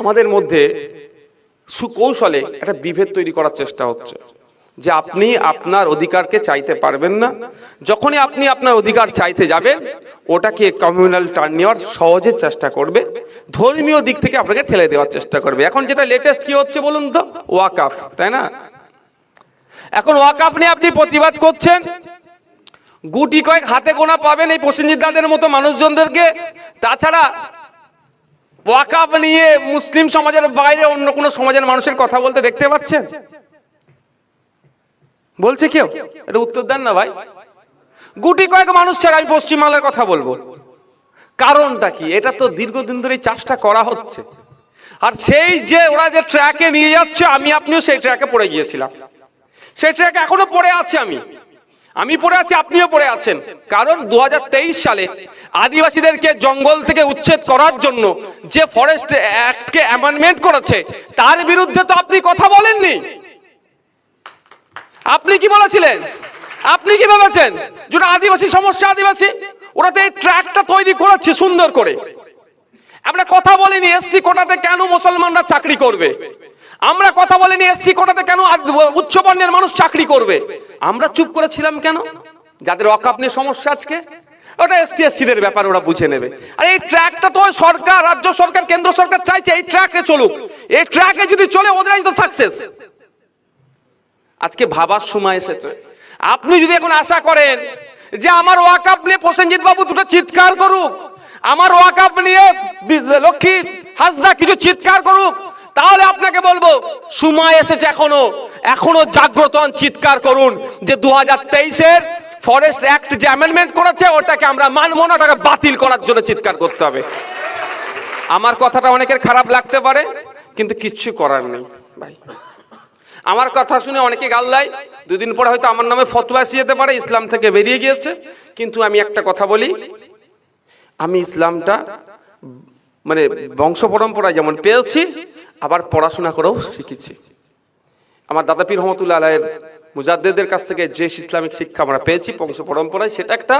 আমাদের মধ্যে সুকৌশলে একটা বিভেদ তৈরি করার চেষ্টা হচ্ছে। যে আপনি আপনার অধিকারকে চাইতে পারবেন না। যখনই আপনি আপনার অধিকার চাইতে যাবেন, ওটাকে কমিউনাল টার্ন নেওয়ার সহজে চেষ্টা করবে। ধর্মীয় দিক থেকে আপনাকে ঠেলে দেওয়ার চেষ্টা করবে। এখন যেটা লেটেস্ট কি হচ্ছে বলুন তো? ওয়াকাফ, তাই না? এখন ওয়াকাফ নিয়ে আপনি প্রতিবাদ করছেন। গুটি কয়েক হাতে গোনা পাবেন এই প্রসেনজিৎ দাদের মতো মানুষজনদেরকে। তাছাড়া ওয়াকাফ নিয়ে মুসলিম সমাজের বাইরে অন্য কোনো সমাজের মানুষের কথা বলতে দেখতে পাচ্ছেন? বলছে কেউ? এটা উত্তর দেন না ভাই। গুটি কয়েক মানুষ ছাড়া আমি পশ্চিমবাংলার কথা বলব। কারণটা কি? এটা তো দীর্ঘদিন ধরে চাষটা করা হচ্ছে। আর সেই যে ওরা যে ট্র্যাকে নিয়ে যাচ্ছে, আমি আপনিও সেই ট্র্যাকে পড়ে গিয়েছিলাম। সেই ট্র্যাকে এখনও পড়ে আছি আমি। আমি পড়ে আছি, আপনিও পড়ে আছেন। কারণ দু হাজার তেইশ সালে আদিবাসীদেরকে জঙ্গল থেকে উচ্ছেদ করার জন্য যে ফরেস্ট অ্যাক্টকে অ্যামেন্ডমেন্ট করেছে, তার বিরুদ্ধে তো আপনি কথা বলেননি। আপনি কি বলেছিলেন? আপনি কি ভেবেছেন যেটা আদিবাসী, সমস্যা আদিবাসী? ওরা তো এই ট্র্যাকটা তৈরি করেছে সুন্দর করে। আমরা কথা বলিনি, এসটি কোটাতে কেন মুসলমানরা চাকরি করবে? আমরা কথা বলিনি এসসি কোটাতে কেন আদ- উচ্চ বর্ণের মানুষ চাকরি করবে? আমরা চুপ করেছিলাম কেন? যাদের অকাপ নিয়ে সমস্যা আজকে? ওটা এসটি এসসিদের ব্যাপার, ওরা বুঝে নেবে। আর এই ট্র্যাকটা তো সরকার, রাজ্য সরকার, কেন্দ্র সরকার চাইছে, এই ট্র্যাকে চলুক। এই ট্র্যাকে যদি চলে, ওদেরাই তো সাকসেস আজকে ভাবার সময় এসেছে। আপনি যদি এখন আশা করেন যে আমার ওয়াকাপ নিয়ে প্রসেনজিৎ বাবু দুটো চিৎকার করুক, আমার ওয়াকাপ নিয়ে লক্ষ্মী হাসদা কিছু চিৎকার করুক তাহলে আপনাকে বলব, সময় এসেছে এখনও। এখনও জাগ্রত চিৎকার করুন যে দু হাজার তেইশের ফরেস্ট অ্যাক্ট যে অ্যামেন্ডমেন্ট করেছে, ওটাকে আমরা মানবো না, ওটাকে বাতিল করার জন্য চিৎকার করতে হবে। আমার কথাটা অনেকের খারাপ লাগতে পারে, কিন্তু কিচ্ছু করার নেই, ভাই। আমার কথা শুনে অনেকে গাল দেয় দুদিন পরে হয়তো আমার নামে ফতোয়া যেতে পারে, ইসলাম থেকে বেরিয়ে গিয়েছে। কিন্তু আমি একটা কথা বলি, আমি ইসলামটা মানে বংশ পরম্পরায় যেমন পেয়েছি, আবার পড়াশোনা করেও শিখেছি। আমার দাদা পীর রহমতুল্লাহ আলাহের মুজাদ্দেদের কাছ থেকে যে ইসলামিক শিক্ষা আমরা পেয়েছি বংশ পরম্পরায় সেটা একটা,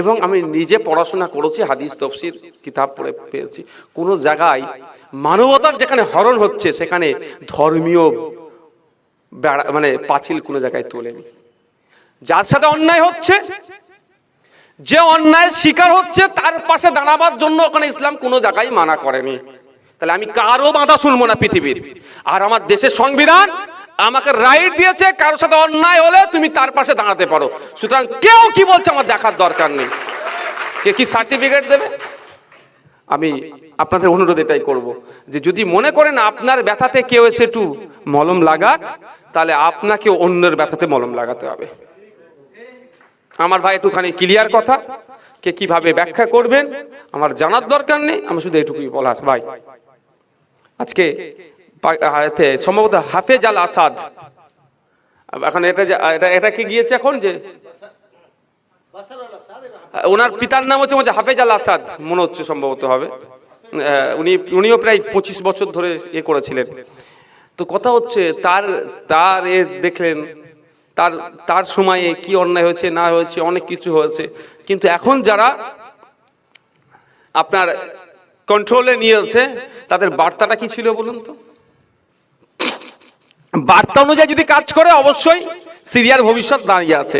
এবং আমি নিজে পড়াশোনা করেছি, হাদিস, তফসির, কিতাব পড়ে পেয়েছি। কোনো জায়গায় মানবতার যেখানে হরণ হচ্ছে, সেখানে ধর্মীয় মানে পাঁচিল কোনো জায়গায় তোলেনি। যার সাথে অন্যায় হচ্ছে যে অন্যায় শিকার হচ্ছে, তার পাশে দাঁড়াবার জন্য ওখানে ইসলাম কোনো জায়গায় মানা করেনি। তাহলে আমি কারও বাধা শুনব না পৃথিবীর। আর আমার দেশের সংবিধান আমাকে রাইট দিয়েছে, কারোর সাথে অন্যায় হলে তুমি তার পাশে দাঁড়াতে পারো। সুতরাং কেউ কি বলছে আমার দেখার দরকার নেই? কে কি সার্টিফিকেট দেবে? আমি আপনাদের অনুরোধ এটাই করব যে যদি মনে করেন আপনার ব্যথাতে কেউ এসে একটু মলম লাগাক, তাহলে আপনাকে অন্যের ব্যথাতে মলম লাগাতে হবে। আমার ভাই একটুখানি ক্লিয়ার কথা, কে কীভাবে ব্যাখ্যা করবেন, আমার জানার দরকার নেই, আমি শুধু এটুকুই বলার, ভাই। আজকে সম্ভবত হাফেজ আল আসাদ। এখন এটা এটা এটা কি গিয়েছে এখন যে? ওনার পিতার নাম হচ্ছে হচ্ছে হাফেজ আল আসাদ, মনে হচ্ছে সম্ভবত হবে। উনি, উনিও প্রায় পঁচিশ বছর ধরে এ করেছিলেন। তো কথা হচ্ছে, তার তার এ দেখলেন তার তার সময়ে কি অন্যায় হয়েছে, না হয়েছে, অনেক কিছু হয়েছে। কিন্তু এখন যারা আপনার কন্ট্রোলে নিয়েছে তাদের বার্তাটা কি ছিল বলুন তো? বার্তা অনুযায়ী যদি কাজ করে, অবশ্যই সিরিয়ার ভবিষ্যৎ দাঁড়িয়ে আছে।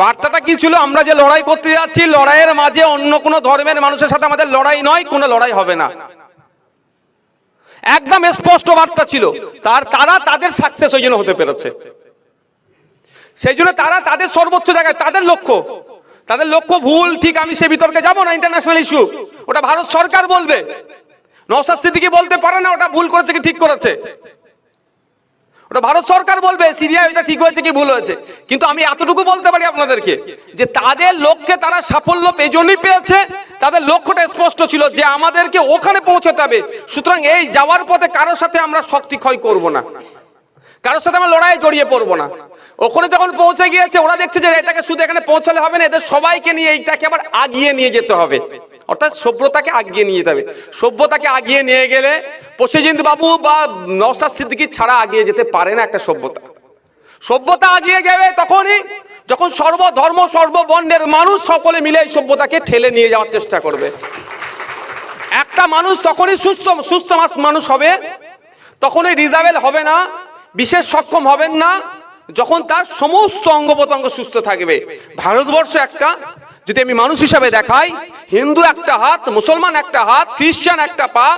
বার্তাটা কি ছিল? আমরা যে লড়াই করতে যাচ্ছি, লড়াইয়ের মাঝে অন্য কোনো ধর্মের মানুষের সাথে আমাদের লড়াই নয়, কোনো লড়াই হবে না। একদম স্পষ্ট বার্তা ছিল। তার, তারা তাদের সাকসেস ওই জন্য হতে পেরেছে। সেই জন্য তারা তাদের সর্বোচ্চ জায়গায়, তাদের লক্ষ্য। তাদের লক্ষ্য ভুল, ঠিক আমি সে বিতর্কে যাব না ইন্টারন্যাশনাল ইস্যু ওটা ভারত সরকার বলবে। নৌসাদ বলতে পারে না, ওটা ভুল করেছে কি ঠিক করেছে। ওটা ভারত সরকার বলবে সিরিয়া এটা ঠিক হয়েছে কি ভুল হয়েছে। কিন্তু আমি এতটুকু বলতে পারি আপনাদেরকে, যে তাদের লক্ষ্যে তারা সাফল্য জন্যই পেয়েছে, তাদের লক্ষ্যটা স্পষ্ট ছিল যে আমাদেরকে ওখানে পৌঁছাতে হবে। সুতরাং এই যাওয়ার পথে কারোর সাথে আমরা শক্তি ক্ষয় করব না। কারোর সাথে আমরা লড়াইয়ে জড়িয়ে পড়ব না। ওখানে যখন পৌঁছে গিয়েছে, ওরা দেখছে যে এটাকে শুধু এখানে পৌঁছালে হবে না, এদের সবাইকে নিয়ে এইটাকে আবার আগিয়ে নিয়ে যেতে হবে। অর্থাৎ সভ্যতাকে আগিয়ে নিয়ে যেতে হবে। সভ্যতাকে আগিয়ে নিয়ে গেলে প্রসেনজিৎ বাবু বা নওসাদ সিদ্দিকি ছাড়া আগিয়ে যেতে পারে না একটা সভ্যতা। সভ্যতা আগিয়ে যাবে তখনই যখন সর্বধর্ম, সর্ববর্ণের মানুষ সকলে মিলে এই সভ্যতাকে ঠেলে নিয়ে যাওয়ার চেষ্টা করবে। একটা মানুষ তখনই সুস্থ সুস্থ মানুষ হবে, তখনই রিজাবেল হবে না, বিশেষ সক্ষম হবেন না যখন তার সমস্ত অঙ্গ প্রত্যঙ্গ সুস্থ থাকবে, ভারতবর্ষ একটা, যদি আমি মানুষ হিসাবে দেখাই, হিন্দু একটা হাত, মুসলমান একটা হাত, খ্রিস্টান একটা পা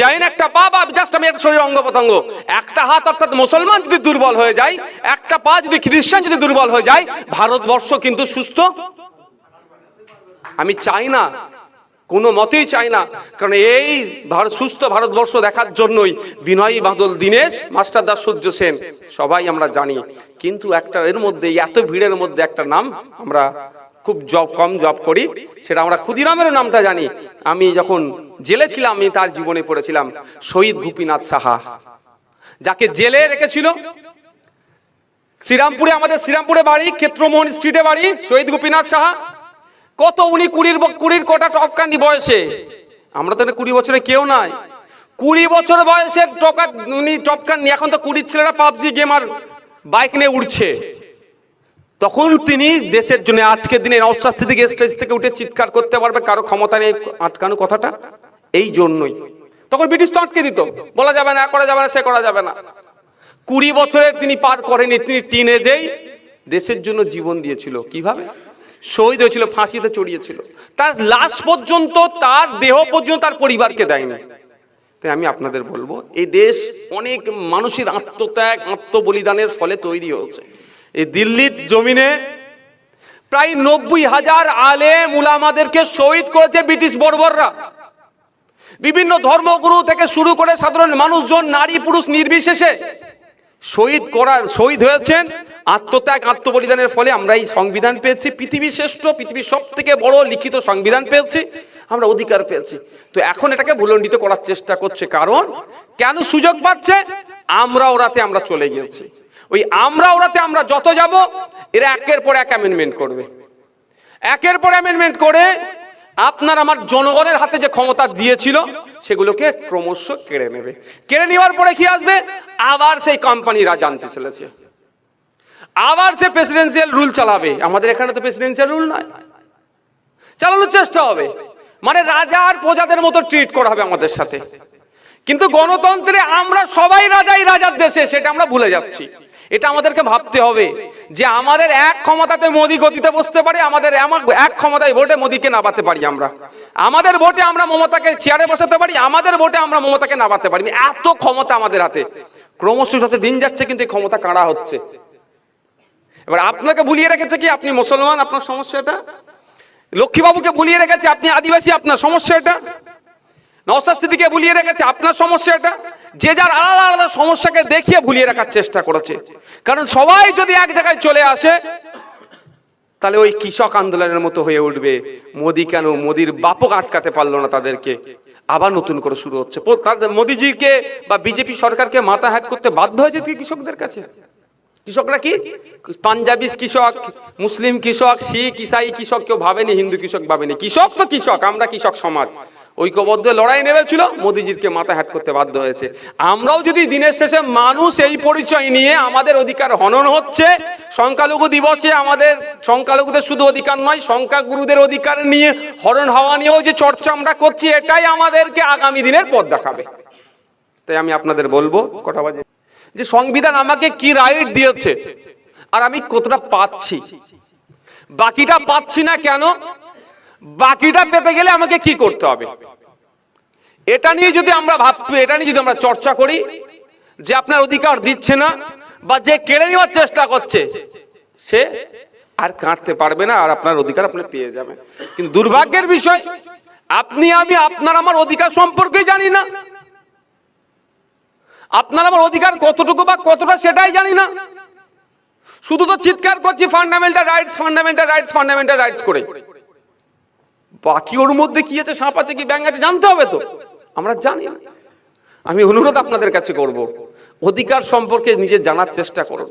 জৈন একটা পা, বা জাস্ট আমি একটা শরীর অঙ্গ প্রত্যঙ্গ, একটা হাত অর্থাৎ মুসলমান যদি দুর্বল হয়ে যায়, একটা পা যদি খ্রিস্টান যদি দুর্বল হয়ে যায়, ভারতবর্ষ কিন্তু সুস্থ। আমি চাই না কোনো মতেই চাই না। কারণ এই ভারত সুস্থ ভারতবর্ষ দেখার জন্যই বিনয়ী বাদল দীনেশ, মাস্টার দাস সূর্য সেন, সবাই আমরা জানি। কিন্তু একটা এর মধ্যে, এত ভিড়ের মধ্যে একটা নাম আমরা খুব জব, কম জব করি, সেটা আমরা ক্ষুদিরামেরও নামটা জানি। আমি যখন জেলে ছিলাম, আমি তার জীবনে পড়েছিলাম, শহীদ গোপীনাথ সাহা। যাকে জেলে রেখেছিল, শ্রীরামপুরে, আমাদের শ্রীরামপুরে বাড়ি, ক্ষেত্রমোহন স্ট্রিটে বাড়ি, শহীদ গোপীনাথ সাহা। কত উনি কুড়ির কুড়ির কটা টপকান্ডি বয়সে? আমরা তো কুড়ি বছরে কেউ নাই। কুড়ি বছর বয়সে টকা উনি টপকান্ডি এখন তো কুড়ির ছেলেরা পাবজি গেম আর বাইক নিয়ে উঠছে তখন তিনি দেশের জন্য আজকের দিনে সিদ্দিক স্টেজ থেকে উঠে চিৎকার করতে পারবে, কারও ক্ষমতা নেই, আটকানো কথাটা। এই জন্যই। তখন ব্রিটিশ তো আটকে দিত, বলা যাবে না, করা যাবে না, সে করা যাবে না। কুড়ি বছরের তিনি পার করেনি, তিনি টিনেজেই দেশের জন্য জীবন দিয়েছিল। কীভাবে? শহীদ হয়েছিল, ফাঁসিতে চড়িয়েছিল। তার লাশ পর্যন্ত, তার দেহ পর্যন্ত তার পরিবারকে দেয়নি। তাই আমি আপনাদের বলব, এই দেশ অনেক মানুষের আত্মত্যাগ, আত্মবলিদানের ফলে তৈরি হয়েছে। এই দিল্লির জমিনে প্রায় নব্বই হাজার আলে মুলামাদেরকে শহীদ করেছে ব্রিটিশ বর্বররা। বিভিন্ন ধর্মগুরু থেকে শুরু করে সাধারণ মানুষজন, নারী, পুরুষ নির্বিশেষে শহীদ করার, শহীদ হয়েছেন। আত্মত্যাগ, আত্মবলিদানের ফলে আমরা এই সংবিধান পেয়েছি। পৃথিবীর শ্রেষ্ঠ, পৃথিবীর সব থেকে বড় লিখিত সংবিধান পেয়েছি। আমরা অধিকার পেয়েছি। তো এখন এটাকে ভুলণ্ডিত করার চেষ্টা করছে কারণ, কেন সুযোগ পাচ্ছে? আমরা ওরাতে আমরা চলে গিয়েছি। ওই আমরা ওরাতে আমরা যত যাব, এরা একের পর এক অ্যামেন্ডমেন্ট করবে। একের পর অ্যামেন্ডমেন্ট করে আপনার আমার জনগণের হাতে যে ক্ষমতা দিয়েছিল, সেগুলোকে ক্রমশ কেড়ে নেবে। কেড়ে নেওয়ার পরে কি আসবে? আবার সেই কোম্পানিরা জানতে চলেছে। আবার সে প্রেসিডেন্সিয়াল রুল চালাবে। আমাদের এখানে তো প্রেসিডেন্সিয়াল রুল নয়। চালানোর চেষ্টা হবে। মানে রাজা আর প্রজাদের মতো ট্রিট করা হবে আমাদের সাথে। কিন্তু গণতন্ত্রে আমরা সবাই রাজাই রাজার দেশে, সেটা আমরা ভুলে যাচ্ছি। এটা আমাদেরকে ভাবতে হবে যে আমাদের এক ক্ষমতাতে মোদি গতিতে বসতে পারি, আমাদের এমন- এক ক্ষমতায় ভোটে মোদিকে নামাতে পারি আমরা। আমাদের ভোটে আমরা মমতাকে চেয়ারে বসাতে পারি, আমাদের ভোটে আমরা মমতাকে নামাতে পারি এত ক্ষমতা আমাদের হাতে। ক্রমশ যত দিন যাচ্ছে, কিন্তু এই ক্ষমতা কাড়া হচ্ছে? এবার আপনাকে ভুলিয়ে রেখেছে কি আপনি মুসলমান? আপনার সমস্যা এটা? লক্ষ্মীবাবুকে ভুলিয়ে রেখেছে, আপনি আদিবাসী, আপনার সমস্যা এটা? নওসাদ সিদ্দিকে ভুলিয়ে রেখেছে, আপনার সমস্যা এটা? যে যার আলাদা আলাদা সমস্যাকে দেখিয়ে ভুলিয়ে রাখার চেষ্টা করেছে। কারণ সবাই যদি এক জায়গায় চলে আসে, তাহলে ওই কৃষক আন্দোলনের মতো হয়ে উঠবে। মোদি কেন? মোদির বাপক আটকাতে পারল না তাদেরকে। আবার নতুন করে শুরু হচ্ছে। তাদের মোদিজিকে বা বিজেপি সরকারকে মাথা হ্যাট করতে বাধ্য হয়েছে কৃষকদের কাছে? কৃষকরা কি? পাঞ্জাবি কৃষক, মুসলিম কৃষক, শিখ, ইসাই কৃষক কেউ ভাবেনি, হিন্দু কৃষক ভাবেনি। কৃষক তো কৃষক, আমরা কৃষক সমাজ। ঐক্যবদ্ধ লড়াই নেমেছিল, মোদিজিরকে মাথা হ্যাট করতে বাধ্য হয়েছে। আমরাও যদি দিনের শেষে মানুষ এই পরিচয় নিয়ে আমাদের অধিকার হনন হচ্ছে, সংখ্যালঘু দিবসে আমাদের, সংখ্যালঘুদের শুধু অধিকার নয়, সংখ্যাগুরুদের অধিকার নিয়ে হরণ হওয়া নিয়েও যে চর্চা আমরা করছি, এটাই আমাদেরকে আগামী দিনের পথ দেখাবে। তাই আমি আপনাদের বলব, কটা বাজে? যে সংবিধান আমাকে কি রাইট দিয়েছে, আর আমি কতটা পাচ্ছি? বাকিটা পাচ্ছি না কেন? বাকিটা পেতে গেলে আমাকে কি করতে হবে? এটা নিয়ে যদি আমরা ভাব এটা নিয়ে যদি আমরা চর্চা করি, যে আপনার অধিকার দিচ্ছে না বা যে কেড়ে নেওয়ার চেষ্টা করছে, সে আর কাটতে পারবে না, আর আপনার অধিকার আপনি পেয়ে যাবেন। কিন্তু দুর্ভাগ্যের বিষয়, আপনি, আমি, আপনার আমার অধিকার সম্পর্কে জানি না। আপনার আমার অধিকার কতটুকু বা কতটা সেটাই জানি না। শুধু তো চিৎকার করছি fundamental rights fundamental rights fundamental rights করে। বাকি ওর মধ্যে কি আছে, সাপ আছে কি ব্যাং আছে, জানতে হবে তো। আমরা জানি। আমি অনুরোধ আপনাদের কাছে করব, অধিকার সম্পর্কে নিজে জানার চেষ্টা করুন।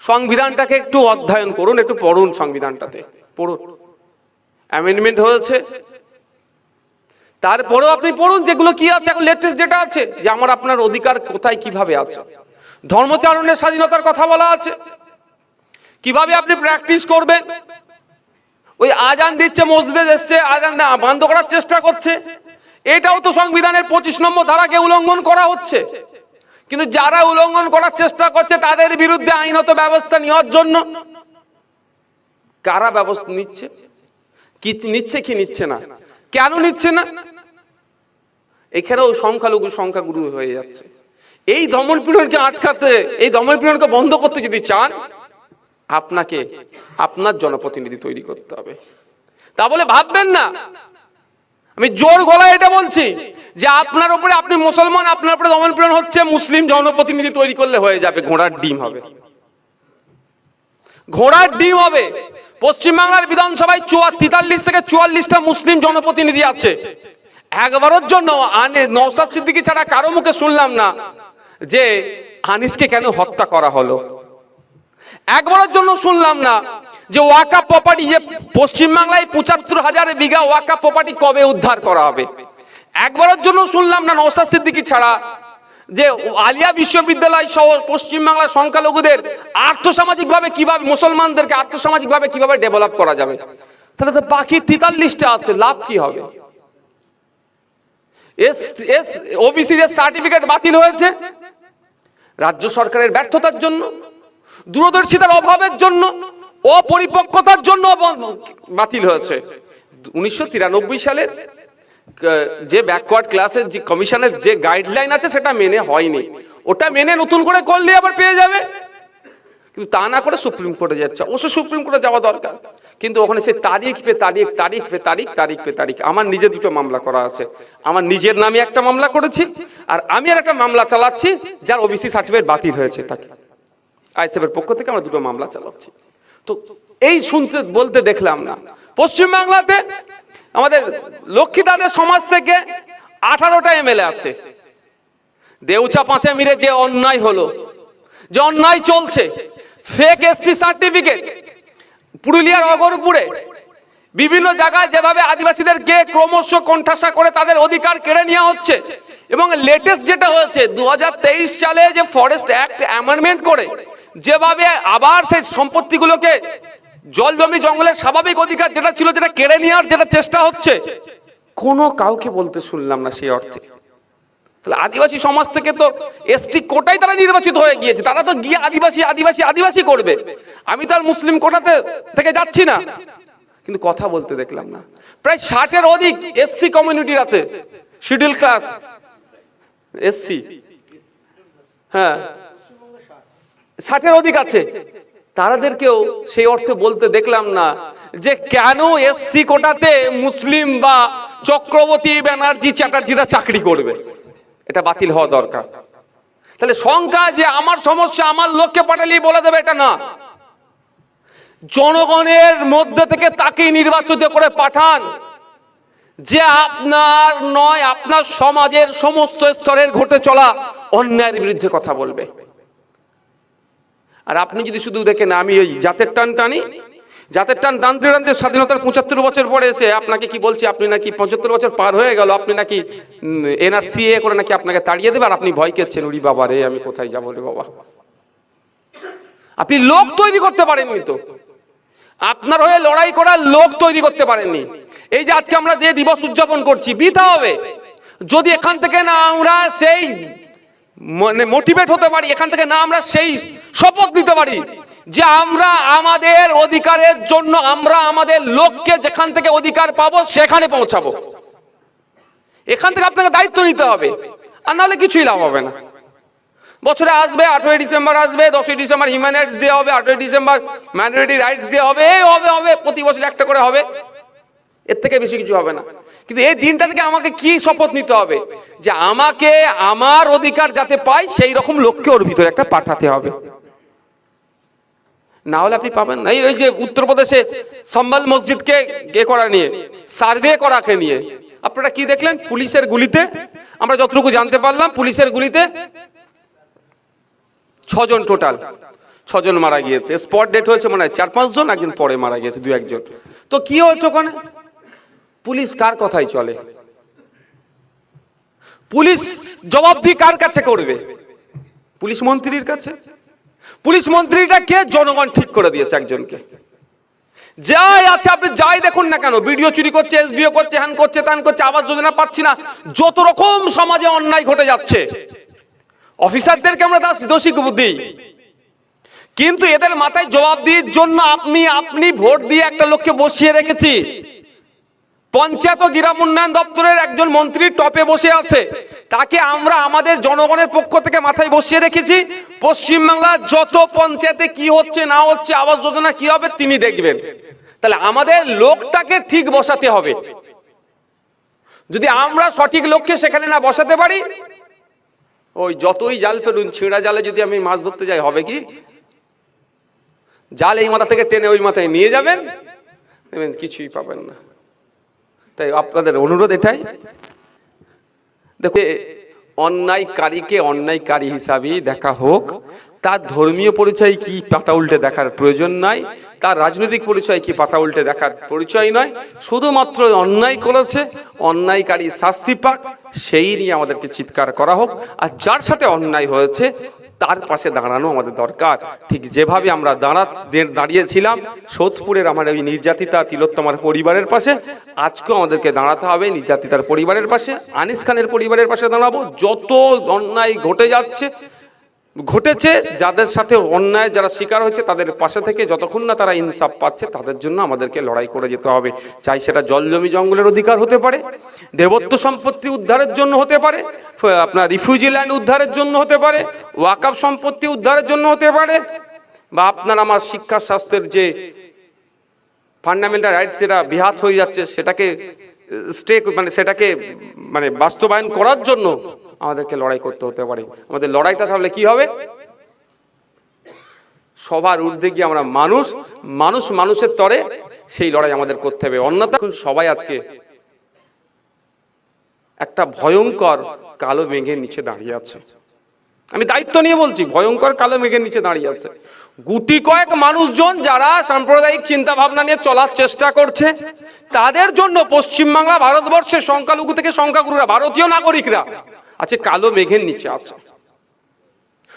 সংবিধানটাকে একটু অধ্যয়ন করুন, একটু পড়ুন সংবিধানটাতে, পড়ুন। অ্যামেন্ডমেন্ট হয়েছে। তারপরেও আপনি পড়ুন, যেগুলো কি আছে, এখন লেটেস্ট যেটা আছে, যে আমার আপনার অধিকার কোথায়, কীভাবে আছে। ধর্মচারণের স্বাধীনতার কথা বলা আছে। কীভাবে আপনি প্র্যাকটিস করবেন? ওই আজান দিচ্ছে, মসজিদে এসছে আজান বন্ধ করার চেষ্টা করছে। এটাও তো সংবিধানের পঁচিশ নম্বর ধারাকে উল্লঙ্ঘন করা হচ্ছে। কিন্তু যারা উল্লঙ্ঘন করার চেষ্টা করছে, তাদের বিরুদ্ধে আইনত ব্যবস্থা নেওয়ার জন্য কারা ব্যবস্থা নিচ্ছে? কি নিচ্ছে কি নিচ্ছে না? কেন নিচ্ছে না? এখানেও সংখ্যালঘু সংখ্যাগুরু হয়ে যাচ্ছে। এই দমন পীড়নকে আটকাতে, এই দমন পীড়নকে বন্ধ করতে যদি চান আপনাকে আপনার জনপ্রতিনিধি তৈরি করতে হবে। তা বলে ভাববেন না। আমি জোর গলায় এটা বলছি যে আপনার উপরে আপনি মুসলমান, আপনার উপরে দমন পীড়ন হচ্ছে, মুসলিম জনপ্রতিনিধি তৈরি করলে হয়ে যাবে, ঘোড়ার ডিম হবে। ঘোড়ার ডিম হবে। পশ্চিমবাংলার বিধানসভায় চুয়া, তেতাল্লিশ থেকে চুয়াল্লিশটা মুসলিম জনপ্রতিনিধি আছে। একবারের জন্য আনে নৌসাদ সিদ্দিকি ছাড়া কারও মুখে শুনলাম না যে আনিসকে কেন হত্যা করা হলো। একবারের জন্য শুনলাম না যে ওয়াকা প্রপার্টি যে পশ্চিমবাংলায় পঁচাত্তর হাজার বিঘা ওয়াকা প্রপার্টি কবে উদ্ধার করা হবে? একবারের জন্য শুনলাম না নৌসাদ সিদ্দিকি ছাড়া যে আলিয়া বিশ্ববিদ্যালয় সহ পশ্চিমবাংলার সংখ্যালঘুদের আর্থসামাজিক ভাবে কীভাবে মুসলমানদেরকে আর্থসামাজিক ভাবে কীভাবে ডেভেলপ করা যাবে? তাহলে তো বাকি তেতাল্লিশটা আছে, লাভ কি হবে? এস এস, ওবিসি সার্টিফিকেট বাতিল হয়েছে, রাজ্য সরকারের ব্যর্থতার জন্য দূরদর্শিতার অভাবের জন্য, অপরিপক্কতার জন্য বাতিল হয়েছে। উনিশশো তিরানব্বই সালের যে ব্যাকওয়ার্ড ক্লাসের যে কমিশনের যে গাইডলাইন আছে, সেটা মেনে হয়নি। ওটা মেনে নতুন করে করলে আবার পেয়ে যাবে। কিন্তু তা না করে সুপ্রিম কোর্টে যাচ্ছে। অবশ্য সুপ্রিম কোর্টে যাওয়া দরকার। কিন্তু ওখানে সে তারিখ পে তারিখ তারিখ পে তারিখ তারিখ পে তারিখ। আমার নিজের দুটো মামলা করা আছে। আমার নিজের নামে একটা মামলা করেছি। আর আমি আর একটা মামলা চালাচ্ছি, যার ওবিসি সার্টিফিকেট বাতিল হয়েছে তাকে। আইসেফের পক্ষ থেকে আমরা দুটো মামলা চালাচ্ছি। তো এই শুনতে, বলতে দেখলাম না। পশ্চিমবাংলাতে আমাদের লক্ষ্মী লক্ষ্মীদাদের সমাজ থেকে আঠারোটা এমএলএ আছে। দেউচা পাঁচে মিরে যে অন্যায় হলো, যে অন্যায় চলছে ফেক এসটি সার্টিফিকেট পুরুলিয়ার অগরপুরে বিভিন্ন জায়গায় যেভাবে আদিবাসীদেরকে ক্রমশ কোণঠাসা করে তাদের অধিকার কেড়ে নেওয়া হচ্ছে, এবং লেটেস্ট যেটা হয়েছে দু হাজার তেইশ সালে যে ফরেস্ট অ্যাক্ট অ্যামেন্ডমেন্ট করে যেভাবে আবার সেই সম্পত্তিগুলোকে জল জমি জঙ্গলের স্বাভাবিক অধিকার যেটা ছিল, যেটা কেড়ে নেওয়ার যেটা চেষ্টা হচ্ছে, কোনো কাউকে বলতে শুনলাম না সেই অর্থে। তাহলে আদিবাসী সমাজ থেকে তো এসটি কোটাই তারা নির্বাচিত হয়ে গিয়েছে, তারা তো গিয়ে আদিবাসী আদিবাসী আদিবাসী করবে। আমি তো আর মুসলিম কোটাতে থেকে যাচ্ছি না। কিন্তু কথা বলতে দেখলাম না। প্রায় ষাটের অধিক এসসি কমিউনিটির আছে, শিডিউল ক্লাস, এসসি। হ্যাঁ। ষাটের অধিক আছে। তারাদেরকেও সেই অর্থে বলতে দেখলাম না যে কেন এসসি কোটাতে মুসলিম বা চক্রবর্তী ব্যানার্জি চ্যাটার্জিরা চাকরি করবে? এটা বাতিল হওয়া দরকার। তাহলে সংখ্যা যে আমার সমস্যা, আমার লোককে পাঠালেই বলে দেবে এটা না। জনগণের মধ্যে থেকে তাকে নির্বাচিত করে পাঠান যে আপনার নয়, আপনার সমাজের সমস্ত স্তরের ঘটে চলা অন্যায়ের বিরুদ্ধে কথা বলবে। আর আপনি যদি শুধু দেখেন, আমি ওই জাতের টান টানি, জাতের টান টানতে টানতে স্বাধীনতার পঁচাত্তর বছর পরে এসে আপনাকে কি বলছি, আপনি নাকি পঁচাত্তর বছর পার হয়ে গেল, আপনি নাকি এনআরসি এ করে নাকি আপনাকে তাড়িয়ে দেবে, আর আপনি ভয় করছেন উড়ি বাবা রে, আমি কোথায় যাব রে বাবা? আপনি লোক তৈরি করতে পারেননি তো। আপনার হয়ে লড়াই করার লোক তৈরি করতে পারেননি। এই যে আজকে আমরা যে দিবস উদযাপন করছি বৃথা হবে। যদি এখান থেকে না আমরা সেই মানে মোটিভেট হতে পারি, এখান থেকে না আমরা সেই শপথ নিতে পারি যে আমরা আমাদের অধিকারের জন্য আমরা আমাদের লোককে যেখান থেকে অধিকার পাবো সেখানে পৌঁছাবো। এখান থেকে আপনাকে দায়িত্ব নিতে হবে, আর নাহলে কিছুই লাভ হবে না। বছরে আসবে, আঠেরোই ডিসেম্বর আসবে, দশই ডিসেম্বর হিউম্যান রাইটস ডে হবে, আঠেরোই ডিসেম্বর মাইনরিটি রাইটস ডে হবে, এই হবে হবে, প্রতি বছর একটা করে হবে। এর থেকে বেশি কিছু হবে না। কিন্তু এই দিনটা থেকে আমাকে কি শপথ নিতে হবে? যে আমাকে আমার অধিকার যাতে পাই সেই রকম লক্ষ্যে ওর ভিতরে একটা পাঠাতে হবে। না হলে আপনি পাবেন না। এই যে উত্তরপ্রদেশে সম্বল মসজিদকে গে করা নিয়ে সার্ভে করাকে নিয়ে, আপনারা কি দেখলেন? পুলিশের গুলিতে, আমরা যতটুকু জানতে পারলাম, পুলিশের গুলিতে ছজন টোটাল, ছজন মারা গিয়েছে। স্পট ডেট হয়েছে মনে হয় চার পাঁচ জন একজন পরে মারা গিয়েছে, দু একজন। তো কি হয়েছে ওখানে? পুলিশ কার কথাই চলে? পুলিশ জবাবদি কার কাছে করবে? পুলিশ মন্ত্রীর কাছে? পুলিশ মন্ত্রীটা কে? জনগণ ঠিক করে দিয়েছে একজনকে। যাই আছে, আপনি যাই দেখুন না কেন? ভিডিও চুরি করছে, এসডিও করছে, হ্যান করছে, ত্যান করছে, আবাস যোজনা পাচ্ছি না। যত রকম সমাজে অন্যায় ঘটে যাচ্ছে, অফিসারদেরকে আমরা দোষী দিই কিন্তু এদের মাথায় জবাব দিয়ে জন্য আপনি আপনি ভোট দিয়ে একটা লোককে বসিয়ে রেখেছি। পঞ্চায়েত গ্রাম উন্নয়ন দপ্তরের একজন মন্ত্রী টপে বসে আছে। তাকে আমরা আমাদের জনগণের পক্ষ থেকে মাথায় বসিয়ে রেখেছি। পশ্চিমবাংলার যত পঞ্চায়েতে কি হচ্ছে, না হচ্ছে, আবাস যোজনা কি হবে, তিনি দেখবেন। তাহলে আমাদের লোকটাকে ঠিক বসাতে হবে। যদি আমরা সঠিক লোককে সেখানে না বসাতে পারি, ওই যতই জাল ফেলুন, ছিঁড়া জালে যদি আমি মাছ ধরতে যাই, হবে কি? জাল এই মাথা থেকে টেনে ওই মাথায় নিয়ে যাবেন কিছুই পাবেন না। তাই আপনাদের অনুরোধ এটাই। দেখো অন্যায়কারীকে অন্যায়কারী হিসাবেই দেখা হোক। তার ধর্মীয় পরিচয় কি পাতা উল্টে দেখার প্রয়োজন নাই। তার রাজনৈতিক পরিচয় কি পাতা উল্টে দেখার পরিচয় নয়। শুধুমাত্র অন্যায় করেছে, অন্যায়কারী শাস্তি পাক, সেই নিয়ে আমাদেরকে চিৎকার করা হোক। আর যার সাথে অন্যায় হয়েছে তার পাশে দাঁড়ানো আমাদের দরকার। ঠিক যেভাবে আমরা দাঁড়া দাঁড়িয়েছিলাম, সোদপুরের আমার ওই নির্যাতিতা তিলোত্তমার পরিবারের পাশে, আজকেও আমাদেরকে দাঁড়াতে হবে নির্যাতিতার পরিবারের পাশে, আনিস খানের পরিবারের পাশে দাঁড়াবো। যত অন্যায় ঘটে যাচ্ছে ঘটেছে, যাদের সাথে অন্যায় যারা শিকার হয়েছে, তাদের পাশে থেকে যতক্ষণ না তারা ইনসাফ পাচ্ছে, তাদের জন্য আমাদেরকে লড়াই করে যেতে হবে। চাই সেটা জল জমি জঙ্গলের অধিকার হতে পারে, দেবত্ব সম্পত্তি উদ্ধারের জন্য হতে পারে, আপনার রিফিউজি ল্যান্ড উদ্ধারের জন্য হতে পারে ওয়াকাফ সম্পত্তি উদ্ধারের জন্য হতে পারে, বা আপনার আমার শিক্ষা স্বাস্থ্যের যে ফান্ডামেন্টাল রাইটস যেটা বিহাত হয়ে যাচ্ছে, সেটাকে স্টে মানে সেটাকে মানে বাস্তবায়ন করার জন্য আমাদেরকে লড়াই করতে হতে পারে। আমাদের লড়াইটা তাহলে কি হবে? সবার ঊর্ধ্বে গিয়ে আমরা মানুষ মানুষ মানুষের তরে সেই লড়াই আমাদের করতে হবে। অন্যথা সবাই আজকে একটা ভয়ঙ্কর কালো মেঘের নিচে দাঁড়িয়ে আছে। আমি দায়িত্ব নিয়ে বলছি, ভয়ঙ্কর কালো মেঘের নিচে দাঁড়িয়ে আছে। গুটি কয়েক মানুষজন যারা সাম্প্রদায়িক চিন্তা ভাবনা নিয়ে চলার চেষ্টা করছে, তাদের জন্য পশ্চিমবাংলা ভারতবর্ষের সংখ্যালঘু থেকে সংখ্যাগুরুরা, ভারতীয় নাগরিকরা আছে কালো মেঘের নিচে আছে।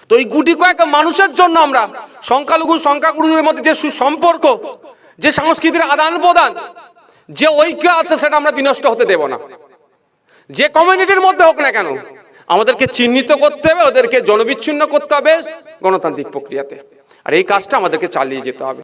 তো এই গুটি কয়েক মানুষের জন্য আমরা সংখ্যালঘু, সংখ্যাগুরুদের মধ্যে যে সুসম্পর্ক, যে সংস্কৃতির আদান প্রদান, যে ঐক্য আছে সেটা আমরা বিনষ্ট হতে দেব না। যে কমিউনিটির মধ্যে হোক না কেন, আমাদেরকে চিহ্নিত করতে হবে, ওদেরকে জনবিচ্ছিন্ন করতে হবে গণতান্ত্রিক প্রক্রিয়াতে। আর এই কাজটা আমাদেরকে চালিয়ে যেতে হবে।